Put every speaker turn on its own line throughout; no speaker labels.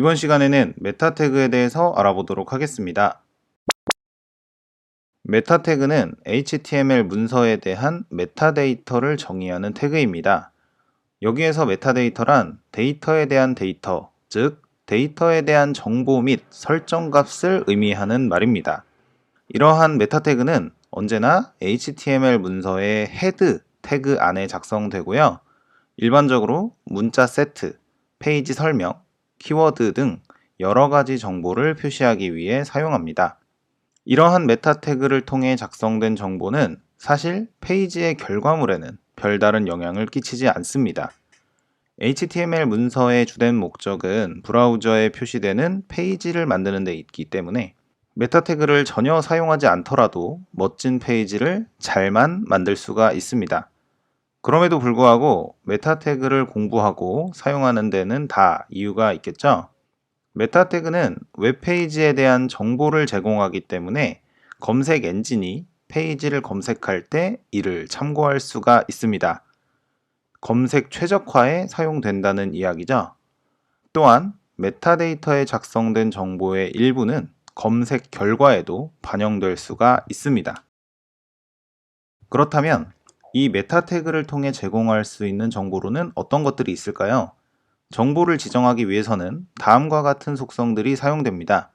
이번 시간에는 메타 태그에 대해서 알아보도록 하겠습니다. 메타 태그는 HTML 문서에 대한 메타데이터를 정의하는 태그입니다. 여기에서 메타데이터란 데이터에 대한 데이터, 즉 데이터에 대한 정보 및 설정 값을 의미하는 말입니다. 이러한 메타 태그는 언제나 HTML 문서의 헤드 태그 안에 작성되고요. 일반적으로 문자 세트, 페이지 설명, 키워드 등 여러 가지 정보를 표시하기 위해 사용합니다. 이러한 메타 태그를 통해 작성된 정보는 사실 페이지의 결과물에는 별다른 영향을 끼치지 않습니다. HTML 문서의 주된 목적은 브라우저에 표시되는 페이지를 만드는 데 있기 때문에 메타 태그를 전혀 사용하지 않더라도 멋진 페이지를 잘만 만들 수가 있습니다. 그럼에도 불구하고 메타 태그를 공부하고 사용하는 데는 다 이유가 있겠죠? 메타 태그는 웹페이지에 대한 정보를 제공하기 때문에 검색 엔진이 페이지를 검색할 때 이를 참고할 수가 있습니다. 검색 최적화에 사용된다는 이야기죠. 또한 메타데이터에 작성된 정보의 일부는 검색 결과에도 반영될 수가 있습니다. 그렇다면 이 메타 태그를 통해 제공할 수 있는 정보로는 어떤 것들이 있을까요? 정보를 지정하기 위해서는 다음과 같은 속성들이 사용됩니다.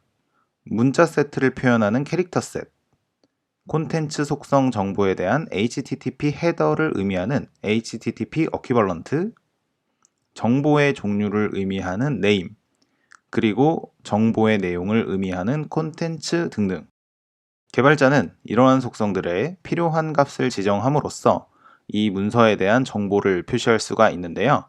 문자 세트를 표현하는 캐릭터 셋, 콘텐츠 속성 정보에 대한 HTTP 헤더를 의미하는 HTTP 어퀴벌런트, 정보의 종류를 의미하는 name, 그리고 정보의 내용을 의미하는 콘텐츠 등등. 개발자는 이러한 속성들에 필요한 값을 지정함으로써 이 문서에 대한 정보를 표시할 수가 있는데요.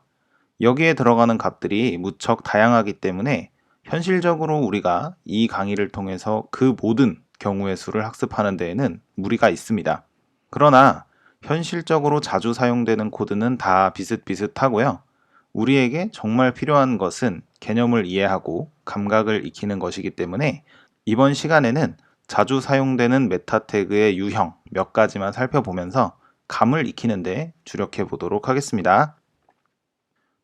여기에 들어가는 값들이 무척 다양하기 때문에 현실적으로 우리가 이 강의를 통해서 그 모든 경우의 수를 학습하는 데에는 무리가 있습니다. 그러나 현실적으로 자주 사용되는 코드는 다 비슷비슷하고요. 우리에게 정말 필요한 것은 개념을 이해하고 감각을 익히는 것이기 때문에 이번 시간에는 자주 사용되는 메타 태그의 유형 몇 가지만 살펴보면서 감을 익히는데 주력해 보도록 하겠습니다.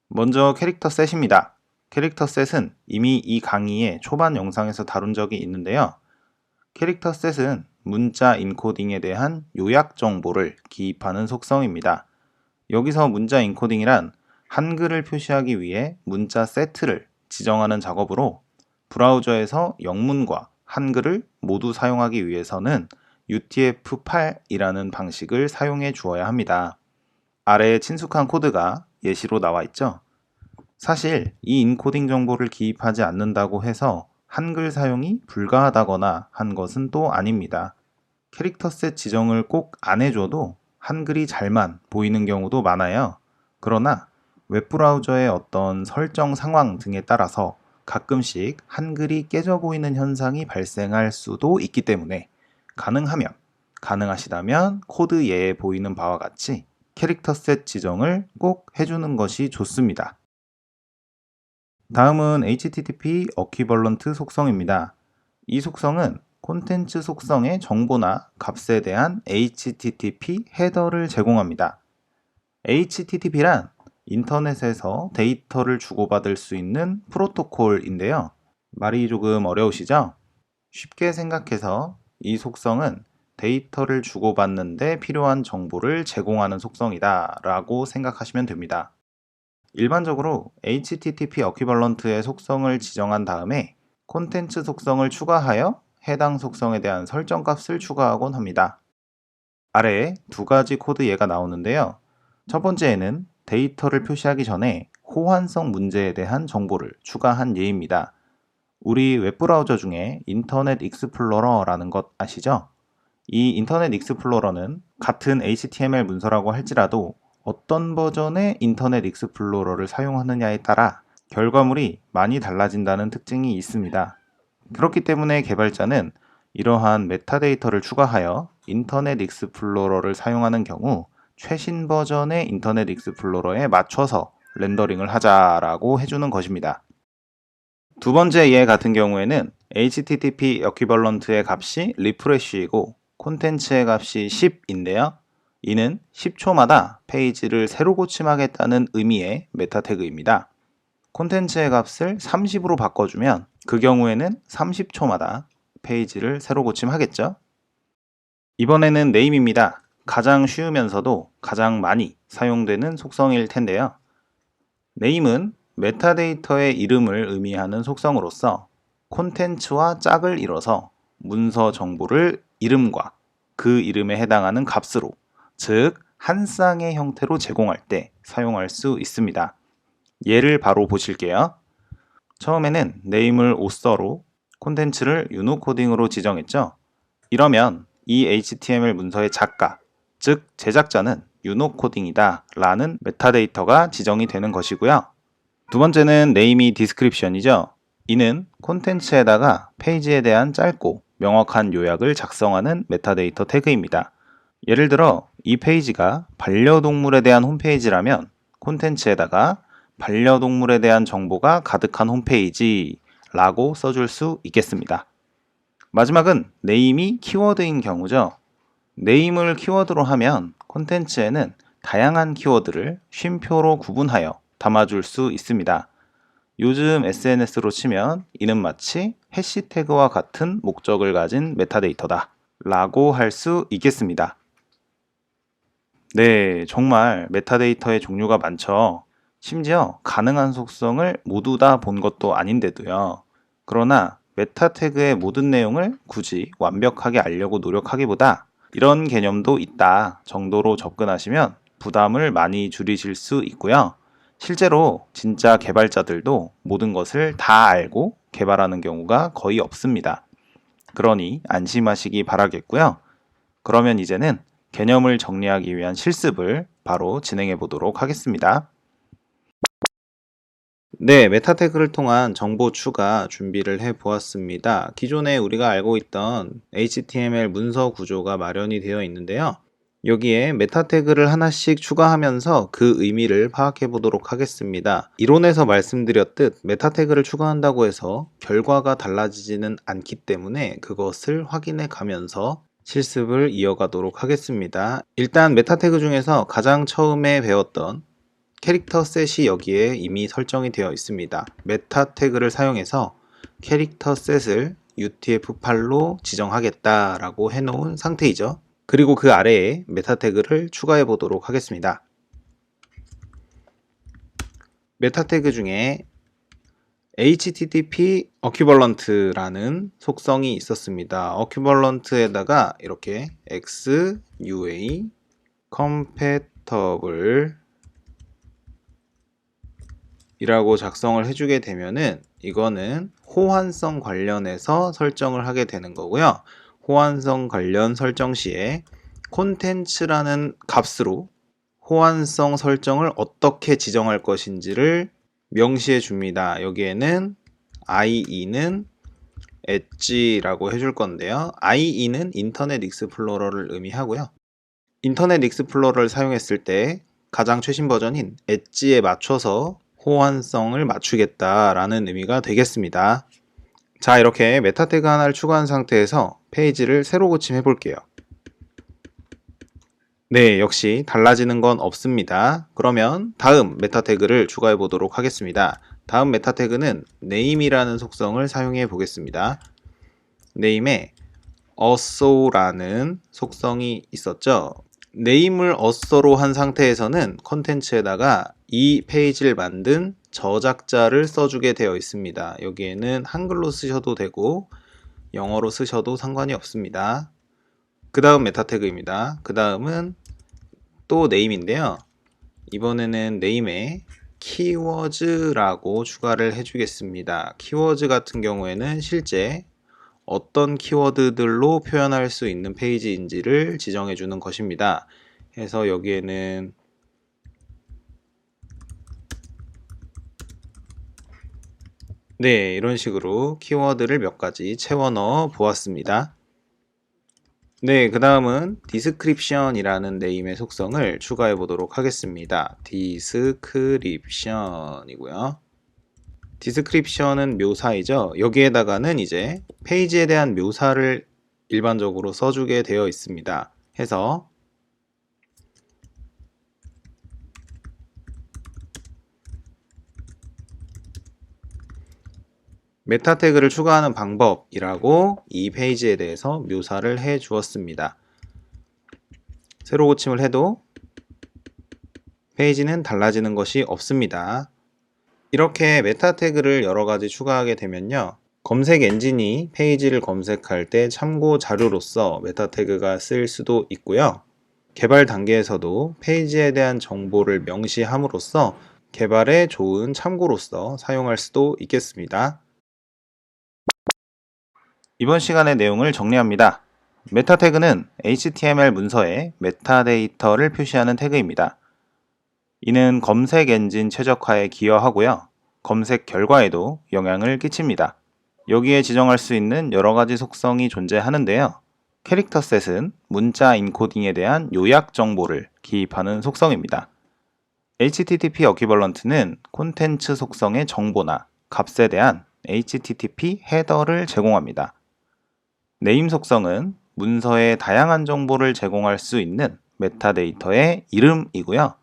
먼저 캐릭터 셋입니다. 캐릭터 셋은 이미 이 강의의 초반 영상에서 다룬 적이 있는데요. 캐릭터 셋은 문자 인코딩에 대한 요약 정보를 기입하는 속성입니다. 여기서 문자 인코딩이란 한글을 표시하기 위해 문자 세트를 지정하는 작업으로 브라우저에서 영문과 한글을 모두 사용하기 위해서는 UTF-8이라는 방식을 사용해 주어야 합니다. 아래에 친숙한 코드가 예시로 나와 있죠. 사실 이 인코딩 정보를 기입하지 않는다고 해서 한글 사용이 불가하다거나 한 것은 또 아닙니다. 캐릭터 셋 지정을 꼭 안 해줘도 한글이 잘만 보이는 경우도 많아요. 그러나 웹브라우저의 어떤 설정 상황 등에 따라서 가끔씩 한글이 깨져 보이는 현상이 발생할 수도 있기 때문에 가능하면, 가능하시다면 코드 예에 보이는 바와 같이 캐릭터 셋 지정을 꼭 해주는 것이 좋습니다. 다음은 HTTP 어퀴벌런트 속성입니다. 이 속성은 콘텐츠 속성의 정보나 값에 대한 HTTP 헤더를 제공합니다. HTTP란 인터넷에서 데이터를 주고받을 수 있는 프로토콜인데요. 말이 조금 어려우시죠? 쉽게 생각해서 이 속성은 데이터를 주고받는데 필요한 정보를 제공하는 속성이다 라고 생각하시면 됩니다. 일반적으로 HTTP 어퀴벌런트의 속성을 지정한 다음에 콘텐츠 속성을 추가하여 해당 속성에 대한 설정 값을 추가하곤 합니다. 아래에 두 가지 코드 예가 나오는데요. 첫 번째에는 데이터를 표시하기 전에 호환성 문제에 대한 정보를 추가한 예입니다. 우리 웹브라우저 중에 인터넷 익스플로러라는 것 아시죠? 이 인터넷 익스플로러는 같은 HTML 문서라고 할지라도 어떤 버전의 인터넷 익스플로러를 사용하느냐에 따라 결과물이 많이 달라진다는 특징이 있습니다. 그렇기 때문에 개발자는 이러한 메타데이터를 추가하여 인터넷 익스플로러를 사용하는 경우 최신 버전의 인터넷 익스플로러에 맞춰서 렌더링을 하자라고 해주는 것입니다. 두 번째 예 같은 경우에는 HTTP 에퀴벌런트의 값이 리프레쉬이고 콘텐츠의 값이 10인데요. 이는 10초마다 페이지를 새로 고침하겠다는 의미의 메타 태그입니다. 콘텐츠의 값을 30으로 바꿔주면 그 경우에는 30초마다 페이지를 새로 고침하겠죠. 이번에는 네임입니다. 가장 쉬우면서도 가장 많이 사용되는 속성일 텐데요. 네임은 메타데이터의 이름을 의미하는 속성으로서 콘텐츠와 짝을 이뤄서 문서 정보를 이름과 그 이름에 해당하는 값으로, 즉, 한 쌍의 형태로 제공할 때 사용할 수 있습니다. 예를 바로 보실게요. 처음에는 네임을 오서로 콘텐츠를 유노코딩으로 지정했죠. 이러면 이 HTML 문서의 작가, 즉 제작자는 유노코딩이다 라는 메타데이터가 지정이 되는 것이고요. 두 번째는 네임이 디스크립션이죠. 이는 콘텐츠에다가 페이지에 대한 짧고 명확한 요약을 작성하는 메타데이터 태그입니다. 예를 들어 이 페이지가 반려동물에 대한 홈페이지라면 콘텐츠에다가 반려동물에 대한 정보가 가득한 홈페이지라고 써줄 수 있겠습니다. 마지막은 네임이 키워드인 경우죠. 네임을 키워드로 하면 콘텐츠에는 다양한 키워드를 쉼표로 구분하여 담아줄 수 있습니다. 요즘 SNS로 치면 이는 마치 해시태그와 같은 목적을 가진 메타데이터다 라고 할 수 있겠습니다. 네, 정말 메타데이터의 종류가 많죠. 심지어 가능한 속성을 모두 다 본 것도 아닌데도요. 그러나 메타 태그의 모든 내용을 굳이 완벽하게 알려고 노력하기보다 이런 개념도 있다 정도로 접근하시면 부담을 많이 줄이실 수 있고요. 실제로 진짜 개발자들도 모든 것을 다 알고 개발하는 경우가 거의 없습니다. 그러니 안심하시기 바라겠고요. 그러면 이제는 개념을 정리하기 위한 실습을 바로 진행해 보도록 하겠습니다. 네, 메타 태그를 통한 정보 추가 준비를 해 보았습니다. 기존에 우리가 알고 있던 HTML 문서 구조가 마련이 되어 있는데요. 여기에 메타 태그를 하나씩 추가하면서 그 의미를 파악해 보도록 하겠습니다. 이론에서 말씀드렸듯 메타 태그를 추가한다고 해서 결과가 달라지지는 않기 때문에 그것을 확인해 가면서 실습을 이어가도록 하겠습니다. 일단 메타 태그 중에서 가장 처음에 배웠던 캐릭터 셋이 여기에 이미 설정이 되어 있습니다. 메타 태그를 사용해서 캐릭터 셋을 UTF-8로 지정하겠다라고 해놓은 상태이죠. 그리고 그 아래에 메타 태그를 추가해 보도록 하겠습니다. 메타 태그 중에 HTTP equivalent라는 속성이 있었습니다. equivalent에다가 이렇게 XUA compatible 이라고 작성을 해주게 되면은 이거는 호환성 관련해서 설정을 하게 되는 거고요. 호환성 관련 설정 시에 콘텐츠라는 값으로 호환성 설정을 어떻게 지정할 것인지를 명시해 줍니다. 여기에는 IE는 엣지라고 해줄 건데요. IE는 인터넷 익스플로러를 의미하고요. 인터넷 익스플로러를 사용했을 때 가장 최신 버전인 엣지에 맞춰서 호환성을 맞추겠다라는 의미가 되겠습니다. 자, 이렇게 메타 태그 하나를 추가한 상태에서 페이지를 새로 고침해 볼게요. 네, 역시 달라지는 건 없습니다. 그러면 다음 메타 태그를 추가해 보도록 하겠습니다. 다음 메타 태그는 name이라는 속성을 사용해 보겠습니다. name에 also라는 속성이 있었죠. name을 also로 한 상태에서는 컨텐츠에다가 이 페이지를 만든 저작자를 써주게 되어 있습니다. 여기에는 한글로 쓰셔도 되고 영어로 쓰셔도 상관이 없습니다. 그 다음 메타 태그입니다. 그 다음은 또 네임인데요. 이번에는 네임에 키워즈라고 추가를 해주겠습니다. 키워즈 같은 경우에는 실제 어떤 키워드들로 표현할 수 있는 페이지인지를 지정해 주는 것입니다. 해서 여기에는 네, 이런 식으로 키워드를 몇 가지 채워 넣어 보았습니다. 네, 그 다음은 description이라는 네임의 속성을 추가해 보도록 하겠습니다. description이고요. description은 묘사이죠. 여기에다가는 이제 페이지에 대한 묘사를 일반적으로 써주게 되어 있습니다. 해서 메타 태그를 추가하는 방법이라고 이 페이지에 대해서 묘사를 해 주었습니다. 새로 고침을 해도 페이지는 달라지는 것이 없습니다. 이렇게 메타 태그를 여러 가지 추가하게 되면요. 검색 엔진이 페이지를 검색할 때 참고 자료로서 메타 태그가 쓰일 수도 있고요. 개발 단계에서도 페이지에 대한 정보를 명시함으로써 개발에 좋은 참고로서 사용할 수도 있겠습니다. 이번 시간의 내용을 정리합니다. 메타 태그는 HTML 문서에 메타데이터를 표시하는 태그입니다. 이는 검색 엔진 최적화에 기여하고요. 검색 결과에도 영향을 끼칩니다. 여기에 지정할 수 있는 여러 가지 속성이 존재하는데요. 캐릭터 셋은 문자 인코딩에 대한 요약 정보를 기입하는 속성입니다. HTTP 어퀴벌런트는 콘텐츠 속성의 정보나 값에 대한 HTTP 헤더를 제공합니다. 네임 속성은 문서에 다양한 정보를 제공할 수 있는 메타데이터의 이름이고요.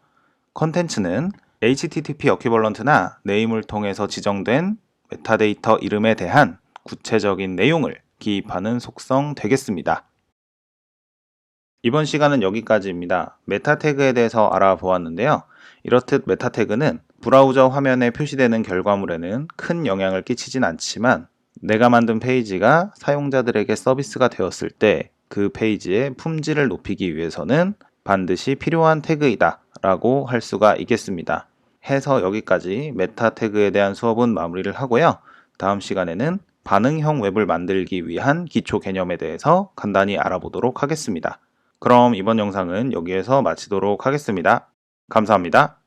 컨텐츠는 HTTP 어퀴벌런트나 네임을 통해서 지정된 메타데이터 이름에 대한 구체적인 내용을 기입하는 속성 되겠습니다. 이번 시간은 여기까지입니다. 메타 태그에 대해서 알아보았는데요. 이렇듯 메타 태그는 브라우저 화면에 표시되는 결과물에는 큰 영향을 끼치진 않지만 내가 만든 페이지가 사용자들에게 서비스가 되었을 때 그 페이지의 품질을 높이기 위해서는 반드시 필요한 태그이다 라고 할 수가 있겠습니다. 해서 여기까지 메타 태그에 대한 수업은 마무리를 하고요. 다음 시간에는 반응형 웹을 만들기 위한 기초 개념에 대해서 간단히 알아보도록 하겠습니다. 그럼 이번 영상은 여기에서 마치도록 하겠습니다. 감사합니다.